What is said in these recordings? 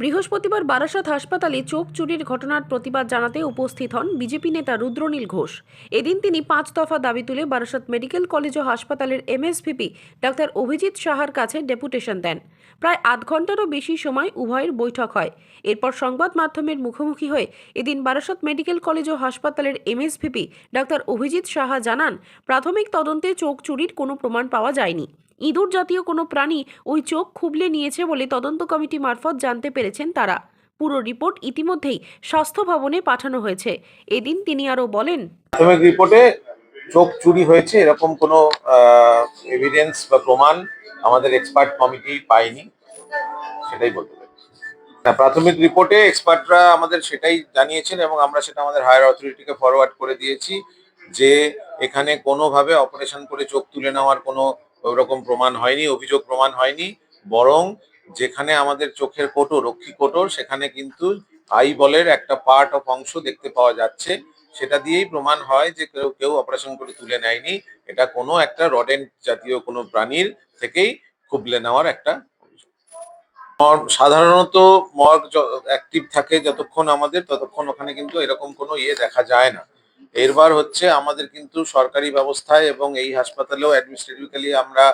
বৃহস্পতিবার বারাসাত হাসপাতালে চোখ চুরির ঘটনার প্রতিবাদ জানাতে উপস্থিত হন বিজেপি নেতা রুদ্রনীল ঘোষ। এদিন তিনি পাঁচ দফা দাবি তুলে বারাসাত মেডিকেল কলেজ ও হাসপাতালের এমএসভিপি ডাক্তার অভিজিৎ সাহার কাছে ডেপুটেশন দেন। প্রায় আধ ঘন্টারও বেশি সময় উভয়ের বৈঠক হয়। এরপর সংবাদ মাধ্যমের মুখোমুখি হয়ে এদিন বারাসাত মেডিকেল কলেজ ও হাসপাতালের এমএসভিপি ডাক্তার অভিজিৎ সাহা জানান, প্রাথমিক তদন্তে চোখ চুরির কোনো প্রমাণ পাওয়া যায়নি। ইঁদুর জাতীয় কোনো প্রাণী ওই চোখ খুবলে নিয়েছে বলে তদন্ত কমিটি মারফত জানতে পেরেছেন তারা। পুরো রিপোর্ট ইতিমধ্যেই স্বাস্থ্য ভবনে পাঠানো হয়েছে। এদিন তিনি আরও বলেন, প্রাথমিক রিপোর্টে চোখ চুরি হয়েছে, এরকম কোনো এভিডেন্স বা প্রমাণ আমাদের এক্সপার্ট কমিটি পায়নি, সেটাই বলতে পারি। প্রাথমিক রিপোর্টে এক্সপার্টরা আমাদের সেটাই জানিয়েছেন এবং আমরা সেটা আমাদের হায়ার অথরিটিকে ফরওয়ার্ড করে দিয়েছি যে এখানে কোনোভাবে অপারেশন করে চোখ তুলে নেওয়ার কোনো ওরকম প্রমাণ হয়নি, অভিযোগ প্রমাণ হয়নি, বরং যেখানে আমাদের চোখের কোটর রক্ষী কোটর সেখানে কিন্তু আই বলের একটা পার্ট অফ অংশ দেখতে পাওয়া যাচ্ছে। সেটা দিয়েই প্রমাণ হয় যে কেউ কেউ অপারেশন করে তুলে নেয়নি। এটা কোনো একটা রডেন্ট জাতীয় কোনো প্রাণীর থেকেই খুবলে নেওয়ার একটা সাধারণত মর্গ অ্যাক্টিভ থাকে যতক্ষণ আমাদের, ততক্ষণ ওখানে কিন্তু এরকম কোনো ইয়ে দেখা যায় না। এরবার হচ্ছে আমাদের কিন্তু সরকারি ব্যবস্থায় এবং এই হাসপাতালেও অ্যাডমিনিস্ট্রেটিভলি আমরা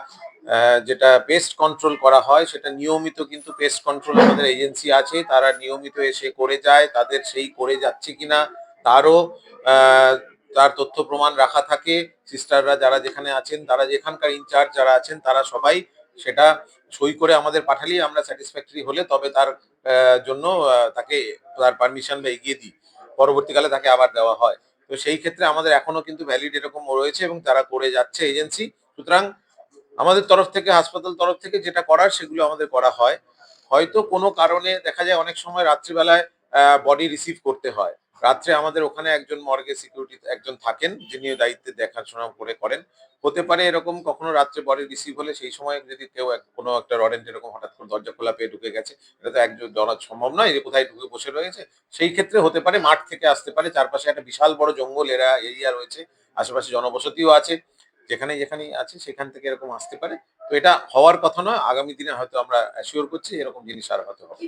যেটা পেস্ট কন্ট্রোল করা হয়, সেটা নিয়মিত কিন্তু পেস্ট কন্ট্রোল আমাদের এজেন্সি আছে, তারা নিয়মিত এসে করে যায়, তাদের সেই করে যাচ্ছে কিনা, তারও তার তথ্য প্রমাণ রাখা থাকে সিস্টাররা যারা যেখানে আছেন, তারা যেখানকার ইনচার্জ যারা আছেন, তারা সবাই সেটা সই করে আমাদের পাঠালেই আমরা স্যাটিসফ্যাক্টরি হলে তবে তার জন্য তাকে, তার পারমিশন বা এগিয়ে দিই। পরবর্তীকালে তাকে আবার দেওয়া হয়। তো সেই ক্ষেত্রে আমাদের এখনও কিন্তু ভ্যালিড এরকম রয়েছে এবং তারা করে যাচ্ছে এজেন্সি সুতরাং আমাদের তরফ থেকে, হাসপাতাল তরফ থেকে যেটা করার, সেগুলো আমাদের করা হয়। হয়তো কোনো কারণে দেখা যায় অনেক সময় রাত্রিবেলায় বডি রিসিভ করতে হয়। রাত্রে আমাদের ওখানে একজন মর্গে সিকিউরিটি একজন থাকেন যিনি দায়িত্বে দেখাশোনা করে করেন। হতে পারে এরকম কখনো রাত্রে বডি রিসিভ হলে সেই সময় যদি কেউ কোনো একটা রডেন্ট এরকম হঠাৎ করে দরজা খোলা পেয়ে ঢুকে গেছে, এটা তো একজন জানা সম্ভব নয় যে কোথায় ঢুকে বসে রয়েছে। সেই ক্ষেত্রে হতে পারে, মাঠ থেকে আসতে পারে, চারপাশে একটা বিশাল বড় জঙ্গল এরা, এরিয়া রয়েছে, আশেপাশে জনবসতিও আছে যেখানে যেখানে আছে, সেখান থেকে এরকম আসতে পারে। তো এটা হওয়ার কথা নয়, আগামী দিনে হয়তো আমরা অ্যাসিওর করছি এরকম জিনিস আর হয়তো হবে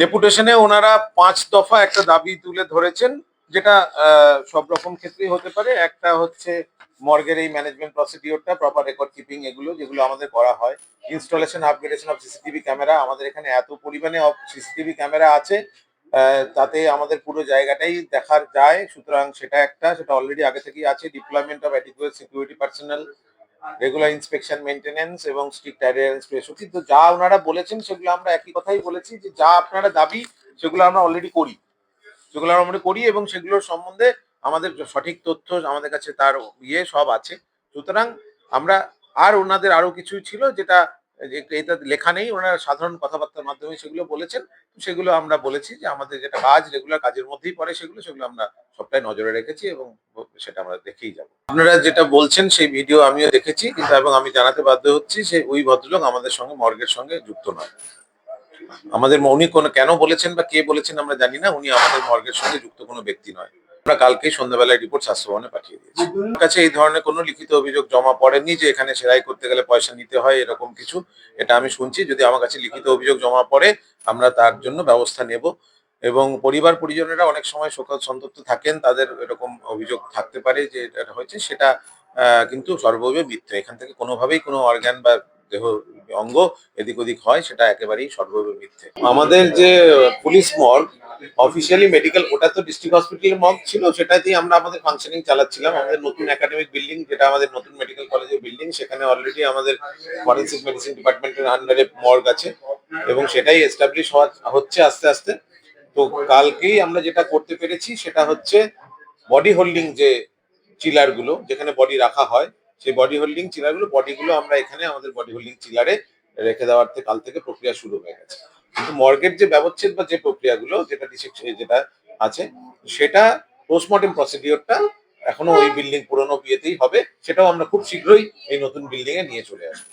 ডেপুটেশনে ওনারা পাঁচ দফা একটা দাবি তুলে ধরেছেন, যেটা সব রকম ক্ষেত্রেই হতে পারে। একটা হচ্ছে মর্গের এই ম্যানেজমেন্ট প্রসিডিওরটা প্রপার রেকর্ড কিপিং এগুলো, যেগুলো আমাদের করা হয়। Installation upgradation of CCTV camera আমাদের এখানে এত পরিমাণে সিসিটিভি ক্যামেরা আছে তাতে আমাদের পুরো জায়গাটাই দেখার যায়। সুতরাং সেটা একটা, সেটা অলরেডি আগে থেকেই আছে। Deployment of adequate security personnel regular inspection maintenance এবং স্ট্রিক্ট অ্যাডারেন্স তো যা ওনারা বলেছেন, সেগুলো আমরা একই কথাই বলেছি যে যা আপনারা দাবি, সেগুলো আমরা অলরেডি করি। সেগুলো আমরা করি এবং সেগুলোর সম্বন্ধে আমাদের সঠিক তথ্য আমাদের কাছে তার ইয়ে সব আছে। সুতরাং আমরা, আর ওনাদের আরও কিছুই ছিল যেটা এটা লেখা নেই, ওনারা সাধারণ কথাবার্তার মাধ্যমে সেগুলো বলেছেন। সেগুলো আমরা বলেছি যে আমাদের যেটা কাজ রেগুলার কাজের মধ্যেই পড়ে সেগুলো সেগুলো আমরা সবটাই নজরে রেখেছি এবং সেটা আমরা দেখেই যাব। আপনারা যেটা বলছেন সেই ভিডিও আমিও দেখেছি, কিন্তু এবং আমি জানাতে বাধ্য হচ্ছি যে ওই ভদ্রলোক আমাদের সঙ্গে মর্গের সঙ্গে যুক্ত নয়। আমাদের উনি কোনো কেন বলেছেন বা কে বলেছেন আমরা জানি না, উনি আমাদের মর্গের সঙ্গে যুক্ত কোনো ব্যক্তি নয়। আমরা কালকেই সন্ধ্যাবেলায় রিপোর্ট স্বাস্থ্য ভবনে পাঠিয়ে দিয়েছি। কাছে এই ধরনের কোনো লিখিত অভিযোগ জমা পড়েনি যে এখানে সেলাই করতে গেলে পয়সা নিতে হয়, এরকম কিছু। এটা আমি শুনছি, যদি আমার কাছে লিখিত অভিযোগ জমা পড়ে, আমরা তার জন্য ব্যবস্থা নেব। এবং পরিবার পরিজনেরা অনেক সময় শোকজ সন্তপ্ত থাকেন, তাদের এরকম অভিযোগ থাকতে পারে যে এটা হয়েছে, সেটা কিন্তু সর্বৈব মিথ্যে। এখান থেকে কোনোভাবেই কোনো অর্গান বা দেহ অঙ্গ এদিক ওদিক হয়, সেটা একেবারেই সর্বৈব মিথ্যে। আমাদের যে পুলিশ মর্গ অফিসিয়ালি মেডিকেল ওটা তো ডিস্ট্রিক্ট হসপিটালের মর্গ ছিল, সেটাতেই আমরা আমাদের ফাংশনিং চালাচ্ছিলাম। আমাদের নতুন একাডেমিক বিল্ডিং যেটা আমাদের নতুন মেডিকেল কলেজের বিল্ডিং সেখানে অলরেডি আমাদের ফরেন্সিক মেডিসিন ডিপার্টমেন্টের আন্ডারে মর্গ আছে এবং সেটাই এস্টাবলিশ হচ্ছে আস্তে আস্তে। তো কালকেই আমরা যেটা করতে পেরেছি, সেটা হচ্ছে বডি হোল্ডিং যে চিলারগুলো, যেখানে বডি রাখা হয়, সেই বডি হোল্ডিং চিলারগুলো বডি গুলো আমরা এখানে আমাদের বডি হোল্ডিং চিলারে রেখে দেওয়ার কাল থেকে প্রক্রিয়া শুরু হয়ে গেছে। কিন্তু মর্গের যে ব্যবচ্ছেদ বা যে প্রক্রিয়াগুলো যেটা ডিসেকশন যেটা আছে, সেটা পোস্টমর্টেম প্রসিডিওরটা এখনও ওই বিল্ডিং পুরনো বিয়েতেই হবে, সেটাও আমরা খুব শীঘ্রই এই নতুন বিল্ডিং এ নিয়ে চলে আসব।